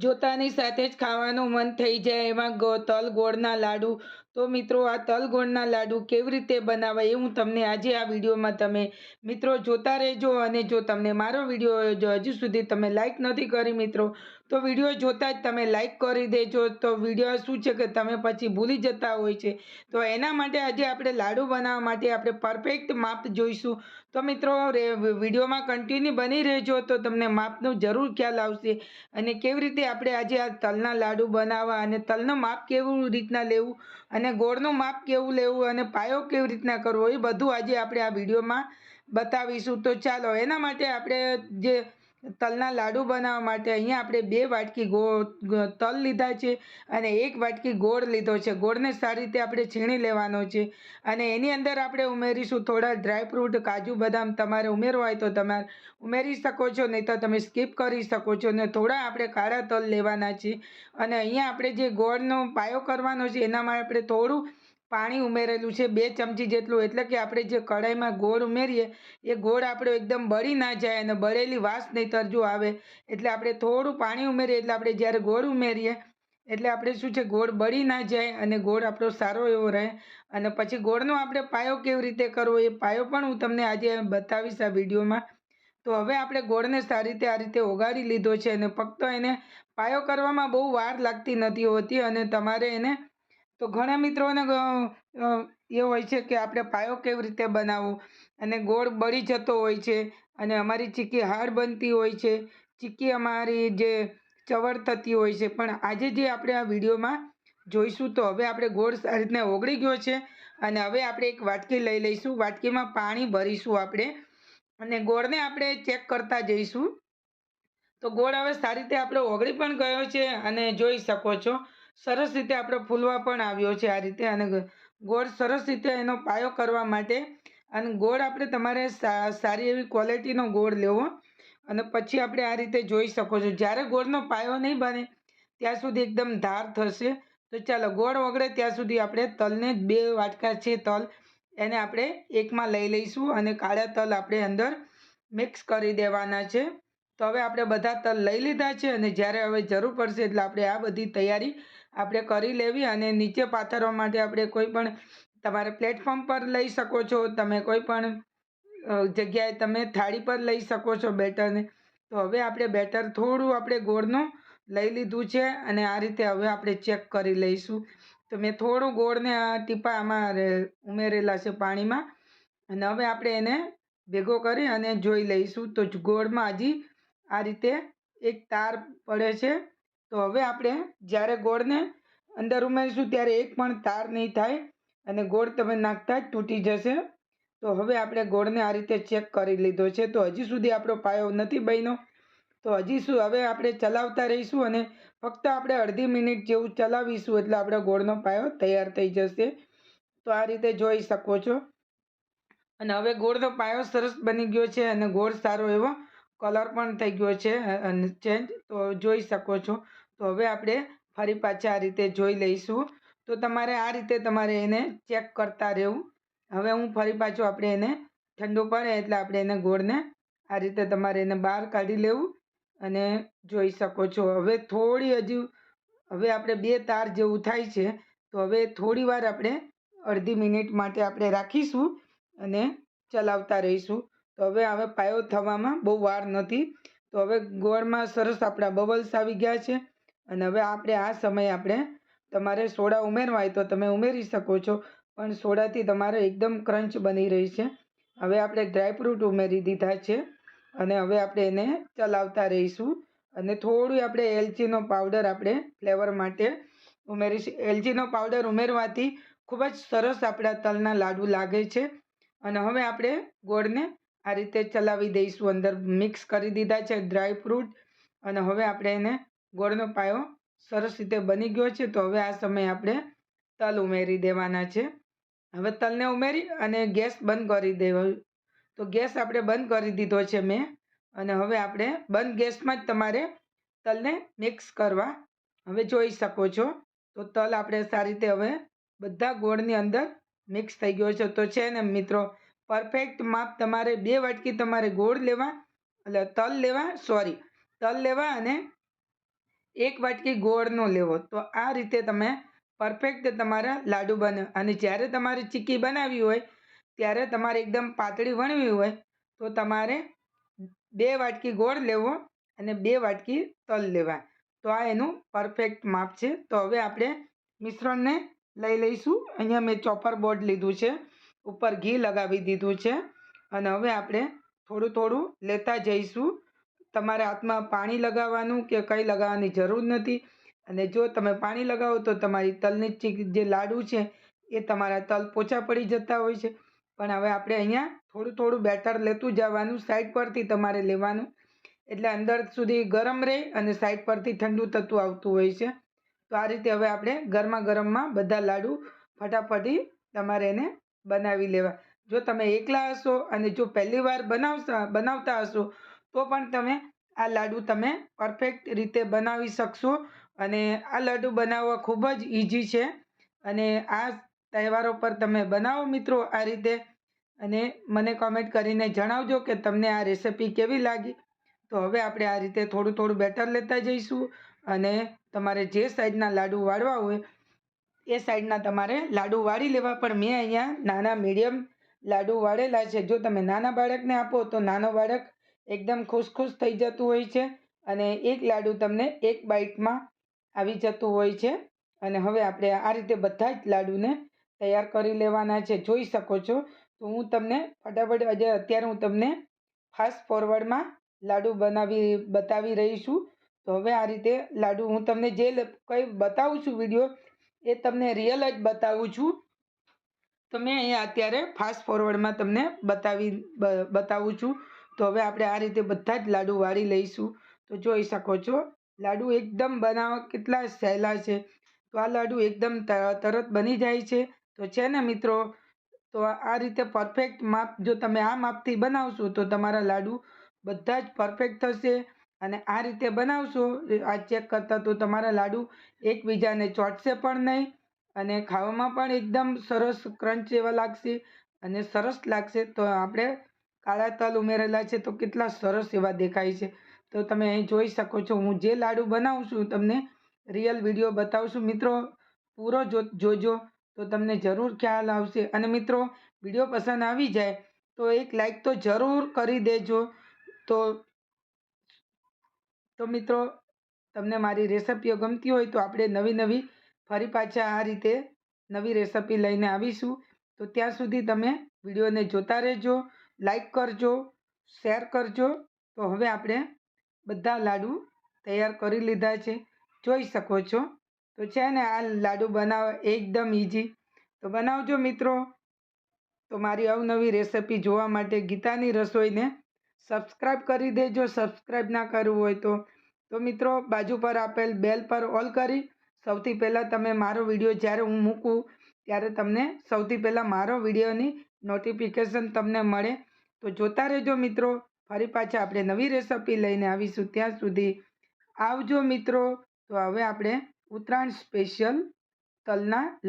જોતાની સાથે જ ખાવાનું મન થઈ જાય એમાં તલ ગોળના લાડુ. તો મિત્રો, આ તલ ગોળના લાડુ કેવી રીતે બનાવાય એ હું તમને આજે આ વિડીયોમાં તમે મિત્રો જોતા રહેજો અને જો તમને મારો વીડિયો હજુ સુધી તમે લાઈક નથી કરી મિત્રો તો વીડિયો જોતા જ તમે લાઇક કરી દેજો. તો વીડિયો શું છે કે તમે પછી ભૂલી જતા હોય છે. તો એના માટે આજે આપણે લાડુ બનાવવા માટે આપણે પરફેક્ટ માપ જોઈશું. તો મિત્રો વિડીયોમાં કન્ટિન્યુ બની રહેજો. તો તમને માપનો જરૂર ખ્યાલ આવશે. અને કેવી રીતે આપણે આજે આ તલના લાડુ બનાવવા અને તલનું માપ કેવું રીતના લેવું અને ગોળનું માપ કેવું લેવું અને પાયો કેવી રીતના કરવો એ બધું આજે આપણે આ વિડીયોમાં બતાવીશું. તો ચાલો, એના માટે આપણે જે તલના લાડુ બનાવવા માટે અહીંયા આપણે બે વાટકી તલ લીધા છે અને એક વાટકી ગોળ લીધો છે. ગોળને સારી રીતે આપણે છીણી લેવાનો છે અને એની અંદર આપણે ઉમેરીશું થોડા ડ્રાયફ્રૂટ કાજુ બદામ તમારે ઉમેરવા હોય તો તમારે ઉમેરી શકો છો, નહીં તો તમે સ્કીપ કરી શકો છો ને થોડા આપણે કાળા તલ લેવાના છે. અને અહીંયા આપણે જે ગોળનો પાયો કરવાનો છે એનામાં આપણે થોડું પાણી ઉમેરેલું છે બે ચમચી જેટલું. એટલે કે આપણે જે કઢાઈમાં ગોળ ઉમેરીએ, એ ગોળ આપણો એકદમ બળી ના જાય અને બળેલી વાસ નહીં તરજો આવે. એટલે આપણે થોડું પાણી ઉમેરીએ, એટલે આપણે જ્યારે ગોળ ઉમેરીએ, એટલે આપણે શું છે, ગોળ બળી ના જાય અને ગોળ આપણો સારો એવો રહે. અને પછી ગોળનો આપણે પાયો કેવી રીતે કરવો, એ પાયો પણ હું તમને આજે બતાવીશ આ વિડીયોમાં. તો હવે આપણે ગોળને સારી રીતે આ રીતે ઓગાળી લીધો છે અને ફક્ત એને પાયો કરવામાં બહુ વાર લાગતી નથી હોતી અને તમારે એને તો ઘણા મિત્રોને એ હોય છે કે આપણે પાયો કેવી રીતે બનાવવો? અને ગોળ બળી જતો હોય છે, અને અમારી ચીક્કી હાર્ડ બનતી હોય છે. ચીક્કી અમારી જે ચવડ થતી હોય છે. પણ આજે જે આપણે આ વિડીયોમાં જોઈશું તો હવે આપણે ગોળ સારી રીતના ઓગળી ગયો છે, અને હવે આપણે એક વાટકી લઈ લઈશું. વાટકીમાં પાણી ભરીશું આપણે, અને ગોળને આપણે ચેક કરતા જઈશું. તો ગોળ હવે સારી રીતે આપણો ઓગળી પણ ગયો છે, અને જોઈ શકો છો. સરસ રીતે આપણો ફૂલવા પણ આવ્યો છે આ રીતે. અને ગોળ સરસ રીતે એનો પાયો કરવા માટે અને ગોળ આપણે તમારે સારી એવી ક્વોલિટીનો ગોળ લેવો. અને પછી આપણે આ રીતે જોઈ શકો છો. જ્યારે ગોળનો પાયો નહીં બને, ત્યાં સુધી એકદમ ધાર થશે. તો ચાલો, ગોળ ઓગળે ત્યાં સુધી આપણે તલને બે વાટકા છે તલ એને આપણે એકમાં લઈ લઈશું અને કાળા તલ આપણે અંદર મિક્સ કરી દેવાના છે. તો હવે આપણે બધા તલ લઈ લીધા છે અને જ્યારે હવે જરૂર પડશે એટલે આપણે આ બધી તૈયારી આપણે કરી લેવી અને નીચે પાથરવા માટે આપણે કોઈ પણ તમારે પ્લેટફોર્મ પર લઈ શકો છો. તમે કોઈ પણ જગ્યાએ તમે થાળી પર લઈ શકો છો બેટરને તો હવે આપણે બેટર થોડું આપણે ગોળનું લઈ લીધું છે અને આ રીતે હવે આપણે ચેક કરી લઈશું. તો મેં થોડું ગોળને આ ટીપા આમાં ઉમેરેલા છે પાણીમાં. અને હવે આપણે એને ભેગો કરી અને જોઈ લઈશું. તો ગોળમાં હજી આ રીતે એક તાર પડે છે. તો હવે આપણે જ્યારે ગોળને અંદર ઉમેરીશું ત્યારે એક પણ તાર નહીં થાય અને ગોળ તમે નાખતા જ તૂટી જશે. તો હવે આપણે ગોળને આ રીતે ચેક કરી લીધો છે. તો હજી સુધી આપણો પાયો નથી બન્યો. તો હજી શું, હવે આપણે ચલાવતા રહીશું અને ફક્ત આપણે અડધી મિનિટ જેવું ચલાવીશું એટલે આપણો ગોળનો પાયો તૈયાર થઈ જશે. તો આ રીતે જોઈ શકો છો. અને હવે ગોળનો પાયો સરસ બની ગયો છે અને ગોળ સારો એવો કલર પણ થઈ ગયો છે અને ચેન્જ તો જોઈ શકો છો. તો હવે આપણે ફરી પાછા આ રીતે જોઈ લઈશું. તો તમારે આ રીતે તમારે એને ચેક કરતા રહેવું. હવે હું ફરી પાછું આપણે એને ઠંડુ પડે એટલે આપણે એને ગોળને આ રીતે તમારે એને બહાર કાઢી લેવું અને જોઈ શકો છો. હવે થોડી હજુ, હવે આપણે બે તાર જેવું થાય છે. તો હવે થોડી વાર આપણે અડધી મિનિટ માટે આપણે રાખીશું અને ચલાવતા રહીશું. તો હવે હવે પાયો થવામાં બહુ વાર નથી. તો હવે ગોળમાં સરસ આપણા બબલ્સ આવી ગયા છે. અને હવે આપણે આ સમયે આપણે તમારે સોડા ઉમેરવા હોય તો તમે ઉમેરી શકો છો. પણ સોડાથી તમારે એકદમ ક્રંચ બની રહી છે. હવે આપણે ડ્રાયફ્રૂટ ઉમેરી દીધા છે અને હવે આપણે એને ચલાવતા રહીશું. અને થોડું આપણે એલચીનો પાવડર આપણે ફ્લેવર માટે ઉમેરીશું. એલચીનો પાવડર ઉમેરવાથી ખૂબ જ સરસ આપણા તલના લાડુ લાગે છે. અને હવે આપણે ગોળને આ રીતે ચલાવી દઈશું. અંદર મિક્સ કરી દીધા છે ડ્રાયફ્રૂટ અને હવે આપણે એને ગોળનો પાયો સરસ રીતે બની ગયો છે. તો હવે આ સમયે આપણે તલ ઉમેરી દેવાના છે. હવે તલને ઉમેરી અને ગેસ બંધ કરી દેવો તો ગેસ આપણે બંધ કરી દીધો છે મેં. અને હવે આપણે બંધ ગેસમાં જ તમારે તલને મિક્સ કરવા હવે જોઈ શકો છો. તો તલ આપણે સારી રીતે હવે બધા ગોળની અંદર મિક્સ થઈ ગયો છે. તો છે ને મિત્રો, પરફેક્ટ માપ તમારે બે વાટકી તમારે ગોળ લેવા, એટલે તલ લેવા, સોરી, તલ લેવા અને એક વાટકી ગોળનો લેવો. તો આ રીતે તમે પરફેક્ટ તમારા લાડુ બને. અને જ્યારે તમારે ચીક્કી બનાવવી હોય, ત્યારે તમારે એકદમ પાતળી વણવી હોય, તો તમારે બે વાટકી ગોળ લેવો અને બે વાટકી તલ લેવા. તો આ એનું પરફેક્ટ માપ છે. તો હવે આપણે મિશ્રણને લઈ લઈશું. અહીંયા મેં ચોપર બોર્ડ લીધું છે. ઉપર ઘી લગાવી દીધું છે. અને હવે આપણે થોડું થોડું લેતા જઈશું. તમારે હાથમાં પાણી લગાવવાનું કે કંઈ લગાવવાની જરૂર નથી? અને જો તમે પાણી લગાવો તો તમારી તલની ચીક જે લાડુ છે, એ તમારા તલ પોચા પડી જતા હોય છે. પણ હવે આપણે અહીંયા થોડું થોડું બેટર લેતું જવાનું, સાઈડ પરથી તમારે લેવાનું. એટલે અંદર સુધી ગરમ રહે અને સાઈડ પરથી ઠંડુ થતું આવતું હોય છે. તો આ રીતે હવે આપણે ગરમા ગરમમાં બધા લાડુ ફટાફટી તમારે એને બનાવી લેવા. જો તમે એકલા હશો અને જો પહેલી વાર બનાવશા, બનાવતા હશો તો પણ તમે આ લાડુ તમે પરફેક્ટ રીતે બનાવી શકશો. અને આ લાડુ બનાવવા ખૂબ જ ઇઝી છે. અને આ તહેવારો પર તમે બનાવો મિત્રો આ રીતે. અને મને કોમેન્ટ કરીને જણાવજો કે તમને આ રેસિપી કેવી લાગી. તો હવે આપણે આ રીતે થોડું થોડું બેટર લેતા જઈશું. અને તમારે જે સાઈડના લાડુ વાળવા હોય, એ સાઈડના તમારે લાડુ વાળી લેવા. પણ મેં અહીંયા નાના મીડિયમ લાડુ વાળેલા છે. જો તમે નાના બાળકને આપો તો નાનો બાળક એકદમ ખુશ ખુશ થઈ જતું હોય છે અને એક લાડુ તમને એક બાઇટમાં આવી જતું હોય છે. અને હવે આપણે આ રીતે બધા જ લાડુને તૈયાર કરી લેવાના છે. જોઈ શકો છો. તો હું તમને ફટાફટ અત્યારે હું તમને ફાસ્ટ ફોરવર્ડમાં લાડુ બનાવી, બતાવી રહી છું. તો હવે આ રીતે લાડુ હું તમને જે કંઈ બતાવું છું વીડિયો, એ તમને રિયલ જ બતાવું છું. તો મેં અહીંયા અત્યારે ફાસ્ટ ફોરવર્ડમાં તમને બતાવી બતાવું છું. તો હવે આપણે આ રીતે બધા જ લાડુ વાળી લઈશું. તો જોઈ શકો છો, લાડુ એકદમ બનાવવા કેટલા સહેલા છે. તો આ લાડુ એકદમ તરત બની જાય છે. તો છે ને મિત્રો, તો આ રીતે પરફેક્ટ માપ, જો તમે આ માપથી બનાવશો તો તમારા લાડુ બધા જ પરફેક્ટ થશે. અને આ રીતે બનાવશો, આ ચેક કરતાં તો તમારા લાડુ એકબીજાને ચોંટશે પણ નહીં. અને ખાવામાં પણ એકદમ સરસ ક્રંચ એવા લાગશે અને સરસ લાગશે. તો આપણે કાળા તલ ઉમેરેલા છે તો કેટલા સરસ એવા દેખાય છે. તો તમે અહીં જોઈ શકો છો, હું જે લાડુ બનાવું છું તમને રિયલ વીડિયો બતાવશું. મિત્રો, પૂરો જોજો, તો તમને જરૂર ખ્યાલ આવશે. અને મિત્રો વીડિયો પસંદ આવી જાય, તો એક લાઈક તો જરૂર કરી દેજો. તો તો મિત્રો, તમને મારી રેસિપીઓ ગમતી હોય તો આપણે નવી નવી, ફરી પાછા આ રીતે નવી રેસિપી લઈને આવીશું. તો ત્યાં સુધી તમે વિડીયોને જોતા રહેજો. લાઈક કરજો શેર કરજો. તો હવે આપણે બધા લાડુ તૈયાર કરી લીધા છે. જોઈ શકો છો. તો છે ને આ લાડુ બનાવવા એકદમ ઇઝી તો બનાવજો મિત્રો. તો મારી અવનવી રેસિપી જોવા માટે ગીતાની રસોઈને સબસ્ક્રાઈબ કરી દેજો. સબસ્ક્રાઈબ ના કરવું હોય તો. તો મિત્રો, બાજુ પર આપેલ બેલ પર ઓલ કરી. સૌથી પહેલાં તમે મારો વીડિયો જ્યારે હું મૂકું, ત્યારે તમને સૌથી પહેલાં મારો વિડીયોની નોટિફિકેશન તમને મળે. તો જોતા રહેજો મિત્રો, ફરી પાછા આપણે નવી રેસિપી લઈને આવીશું ત્યાં સુધી. આવજો મિત્રો, તો હવે આપણે ઉત્તરાયણ સ્પેશિયલ તલના